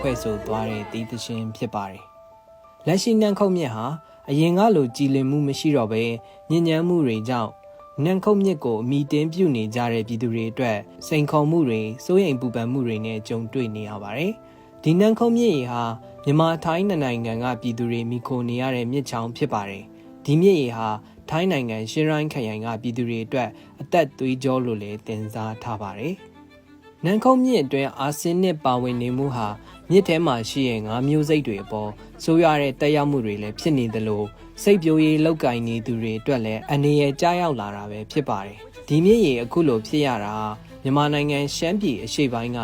ဖွဲ့ဆိုသွားတဲ့တီးသရှင်ဖြစ်ပါတယ်။လက်ရှိနန်းခုတ်မြစ်ဟာအရင်ကလိုကြည်လင်မှုမရှိတော့ဘဲညဉ့်ညမ်းမှုတွေကြောင့်နန်းခုတ်မြစ်ကိုအမိတင်းပြုနေကြတဲ့ပြည်သူတွေအတွက်စိန်ခေါ်မှုတွေစိုးရိမ်ပူပန်မှုတွေနဲ့ကြုံတွေ့နေရပါတယ်။ဒီနန်းခုတ်မြစ်ရေဟာမြန်မာထိုင်းနှစ်နိုင်ငံကပြည်သူတွေမိခိုနေရတဲ့မြစ်ချောင်းဖြစ်ပါတယ်။ဒီမြစ်ရေဟာထိုင်းနိုင်ငံရှင်းရိုင်းခရိုင်ကပြည်သူတွေအတွက်အသက်သွေးကြောလို့လည်းတင်စားထားပါတယ်။ နန်းခုံမြစ်အတွင်းအာဆင်းနစ်ပါဝင်နေမှုဟာမြစ်ထဲမှာရှိတဲ့ငါးမျိုးစိတ်တွေအပေါ်ဆိုးရွားတဲ့တက်ရောက်မှုတွေလည်းဖြစ်နေသလိုစိတ်ပြိုးရေးလောက်ကင်နေသူတွေအတွက်လည်းအနေရကြားရောက်လာတာပဲဖြစ်ပါတယ်။ဒီမြစ်ရေအခုလိုဖြစ်ရတာမြန်မာနိုင်ငံရှမ်းပြည်အရှေ့ပိုင်းက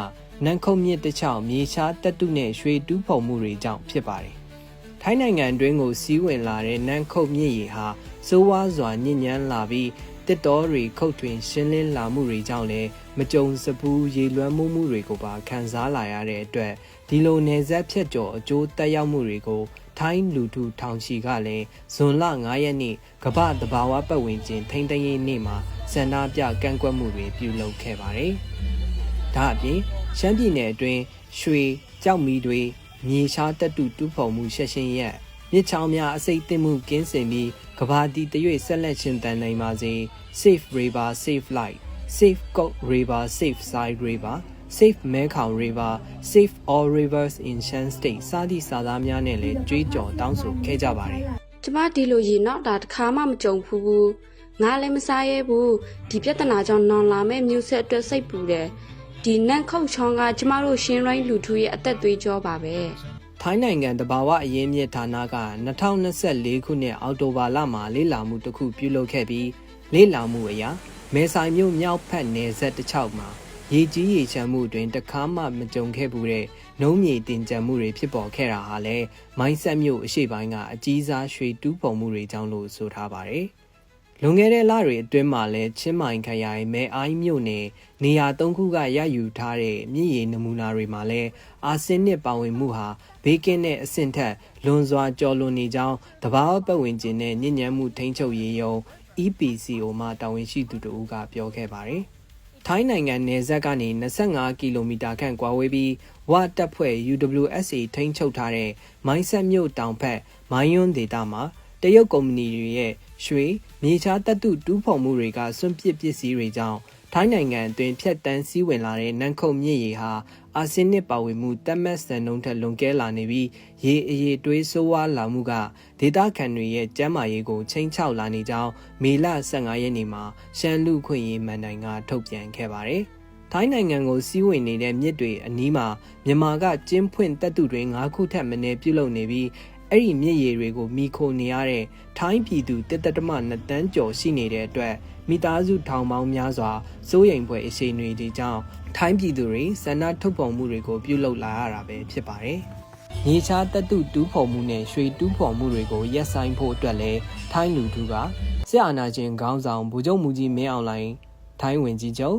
နန်းခုံမြစ်တစ်ချောင်းမြေရှားတက်တုနဲ့ရွှေတူးဖုံမှုတွေကြောင့်ဖြစ်ပါတယ်။ထိုင်းနိုင်ငံတွင်းကိုစီးဝင်လာတဲ့နန်းခုတ်မြစ်ရေဟာစိုးဝါးစွာညဉ့်ညမ်းလာပြီး တစ်တော်တွေခုတ်ထွင်ရှင်းလင်းလာမှုတွေကြောင့်လည်းမကြုံစဘူးရေလွှမ်းမှုမှုတွေကိုပါခံစားလာရတဲ့အတွက်ဒီလိုနေဆက်ဖြတ်ကျော်အကျိုးတက်ရောက်မှုတွေကိုထိုင်းလူထုထောင်ချီကလည်းဇွန်လ9ရက်နေ့ကမ္ဘာတဘာဝပတ်ဝန်းကျင်ထိန်းသိမ်းရေးနေ့မှာစန္ဒပြကန့်ကွက်မှုတွေပြုလုပ်ခဲ့ပါတယ်။ဒါအပြင်ရှမ်းပြည်နယ်အတွင်းရွှေကြောက်မီတွေမြေရှားတက်တူတူးဖော်မှုရှက်ရှင်းရက်မြစ်ချောင်းများအစိတ်သိမ့်မှုကင်းစင်ပြီး ကဘာတီတရွေ့ဆက်လက်ရှင်တန်နိုင်ပါစေ safe river safe light safe coast river safe side river safe မဲခေါင် river safe all rivers in shan state စသည့်စာသားများနဲ့လည်းကြွေးကြော်တောင်းဆိုခဲ့ကြပါတယ်ကျမဒီလိုရေနောက်တာတစ်ခါမှမကြုံဘူးဘူးငါလည်းမစားရဲဘူးဒီပြဿနာကြောင့်နောင်လာမဲ့မျိုးဆက်အတွက်စိတ်ပူတယ်ဒီနန့်ခုတ်ချောင်းကကျမတို့ရှင်းရိုင်းလူထုရဲ့အသက်သွေးကြောပါပဲ ထိုင်းနိုင်ငံတဘာဝအရင်းမြစ်ဌာနက2024ခုနှစ်အောက်တိုဘာလမှာလေ့လာမှုတစ်ခုပြုလုပ်ခဲ့ပြီးလေ့လာမှုအရမဲဆိုင်မြို့မြောက်ဖက်နယ်ဆက်တစ်ချောက်မှာရေကြီးရေချမ်းမှုတွင်တခါမှမကြုံခဲ့ဘူးတဲ့နှုံးမြေတင်ကြံမှုတွေဖြစ်ပေါ်ခဲ့တာဟာလည်းမိုင်းဆက်မြို့အရှိပိုင်းကအကြီးစားရွှေတူးပုံမှုတွေကြောင့်လို့ဆိုထားပါတယ်။ လွန်ခဲ့တဲ့လတွေအတွင်းမှာလည်းချင်းမိုင်ခရိုင်မဲအိုင်းမြို့နယ်နေရာ၃ခုကရယူထားတဲ့မြစ်ရေနမူနာတွေမှာလည်းအာဆင်းနစ်ပါဝင်မှုဟာဘေးကင်းတဲ့အဆင့်ထက်လွန်စွာကျော်လွန်နေကြောင်းတဘာဝပတ်ဝန်းကျင်နဲ့ညဉ့်ညမ်းမှုထိန်းချုပ်ရေးယုံ EPCO မှတာဝန်ရှိသူတို့ကပြောခဲ့ပါတယ်။ထိုင်းနိုင်ငံနယ်စပ်ကနေ25ကီလိုမီတာခန့်ကွာဝေးပြီးဝတပ်ဖွဲ့ UWSA ထိန်းချုပ်ထားတဲ့မိုင်းဆက်မြို့တောင်ဘက်မိုင်းယွန်းဒေသမှာ တရုတ်ကုမ္ပဏီတွေရဲ့ရွှေမြေချားတပ်တုတူးဖော်မှုတွေကစွန့်ပစ်ပစ္စည်းတွေကြောင့်ထိုင်းနိုင်ငံအတွင်းဖြတ်တန်းစည်းဝင်လာတဲ့နန်းခုတ်မြစ်ရေဟာအာဆင်းနစ်ပါဝင်မှုတက်မတ်စံနှုန်းထက်လွန်ကဲလာနေပြီးရေအရေတွေးဆိုးဝါးလာမှုကဒေသခံတွေရဲ့ကျန်းမာရေးကိုချိန်ချောက်လာနေကြောင်းမေလ15ရက်နေ့မှာရှမ်းလူခွင့်ရေးမန်တိုင်ကထုတ်ပြန်ခဲ့ပါတယ်။ထိုင်းနိုင်ငံကိုစီးဝင်နေတဲ့မြစ်တွေအနီးမှာမြန်မာကကျင်းဖွင့်တပ်သူတွေ၅ခုထက်မနည်းပြုလုပ်နေပြီး အဲ့ဒီမြစ်ရည်တွေကိုမိခိုနေရတဲ့ထိုင်းပြည်သူတစ်သက်တမနှစ်တန်းကျော်ရှိနေတဲ့အတွက်မိသားစုထောင်ပေါင်းများစွာစိုးရိမ်ဖွယ်အခြေအနေတွေကြောင့်ထိုင်းပြည်သူတွေဆန္ဒထုတ်ဖော်မှုတွေကိုပြုလုပ်လာရတာပဲဖြစ်ပါတယ်။မြေချာတက်တုတူးဖော်မှုနဲ့ရွှေတူးဖော်မှုတွေကိုရပ်ဆိုင်ဖို့အတွက်လည်းထိုင်းလူထုကစစ်အာဏာရှင်ခေါင်းဆောင်ဗိုလ်ချုပ်မူကြီးမင်းအောင်လှိုင်ထိုင်းဝင်ကြီးချုပ်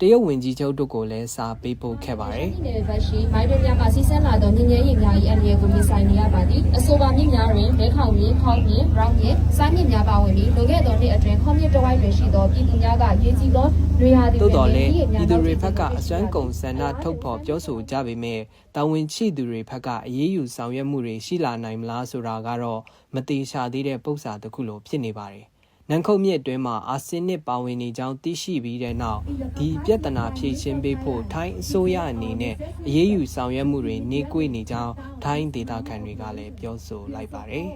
တရုတ်ဝင်ကြီးချုပ်တို့ကိုလည်းစာပေးပို့ခဲ့ပါတယ်ပြည်နယ်ဘက်ရှိမိုင်းတွင်းများမှစီးဆင်းလာသောညဉ့်ညဲရင်များ၏အန္တရာယ်ကိုရင်ဆိုင်နေရပါသည်အဆိုပါမြင့်များတွင်မဲခေါင်မြင့်ခေါင်းမြင့်ဘရောင်းမြင့်စားမြင့်များပါဝင်ပြီးလွန်ခဲ့သောနှစ်အတွင်းခေါင်းမြင့်တစ်ဝိုက်တွင်ရှိသောပြည်သူများကရေးကြည့်သောတွေဟာသည်။သို့တော်လည်းမြင့်ပြည်သူတွေဘက်ကအစွမ်းကုန်ဆန္ဒထုတ်ဖော်ပြောဆိုကြပေမဲ့တာဝန်ရှိသူတွေဘက်ကအရေးယူဆောင်ရွက်မှုတွေရှိလာနိုင်မလားဆိုတာကတော့မသေးရှာသေးတဲ့ပုံစံတစ်ခုလိုဖြစ်နေပါတယ်။ နန်ခုတ်မြစ်အတွင်းမှာအာဆင်းနစ်ပါဝင်နေကြောင်းသိရှိပြီးတဲ့နောက်ဒီပြဿနာဖြေရှင်းပေးဖို့ထိုင်းအစိုးရအနေနဲ့အရေးယူဆောင်ရွက်မှုတွေနှေးကွေးနေကြောင်းထိုင်းဒေသခံတွေကလည်းပြောဆိုလိုက်ပါတယ်။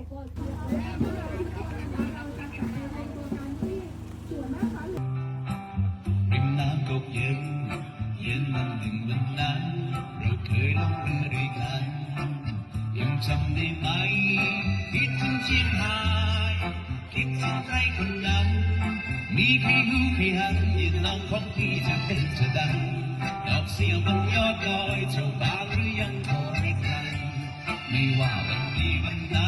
ริมน้ำกกเย็น เย็นมันหนึ่งวันนั้นเราเคยล่องเรือด้วยกัน ยังจำได้ไหม คิดถึงเชียงราย ย คิดถึงใครคนนั้น มีใครรู้ใครหันยืนน้องของพี่จะเป็นจะดังดอกเสียวบนยอดดอยเจ้าบ้าหรือยังโอยใครไม่ว่าวันดีวันไหน